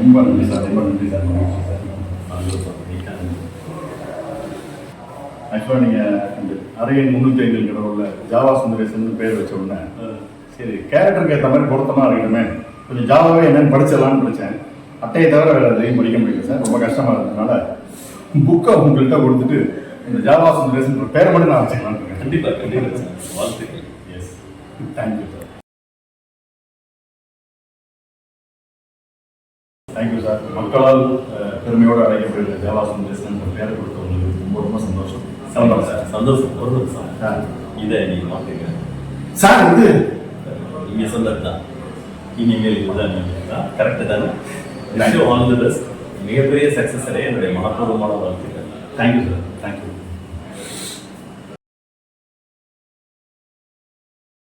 ரொம்ப நன்றி சார் ரொம்ப நன்றி சார். ஆக்சுவலாக நீங்கள் இந்த அரையன் முந்நூற்றி ஐந்துங்கிற உள்ள ஜாவா சுந்தரேசன் பேர் வச்ச உடனே சரி கேரக்டருக்கு ஏற்ற மாதிரி பொருத்தமாக இருக்கணுமே. கொஞ்சம் ஜாவாவே என்னன்னு படிச்சிடலாம்னு படித்தேன் அட்டையை தவிர வேறு எதையும் படிக்க முடியல சார் ரொம்ப கஷ்டமாக இருந்ததுனால புக்கை உங்கள்கிட்ட கொடுத்துட்டு இந்த ஜாவா சுந்தரேசன் பேரை மட்டும் நான் வச்சுக்கலாம்னு இருக்கேன். கண்டிப்பா கண்டிப்பா சார். வாழ்த்துக்கள். Yes thank you sir thank you sir மக்களால் பெருமையோடு அழைக்கப்படுகிற சுந்தரேசன் என்ற பேரை கொடுத்தவங்களுக்கு ரொம்ப ரொம்ப சந்தோஷம். சந்தோஷம் சார். சந்தோஷம். ஒரு சார். இதை நீங்க மாத்துங்க சார் இது நீங்க சொன்னது தான் இனிமேல் இதுதான் நீங்க கரெக்டு தானே? விஷயம் ஆல் தி பெஸ்ட் மிகப்பெரிய சக்சஸ் அடைய என்னுடைய மனப்பூர்வமான வாழ்த்துக்கள். Thank you sir thank you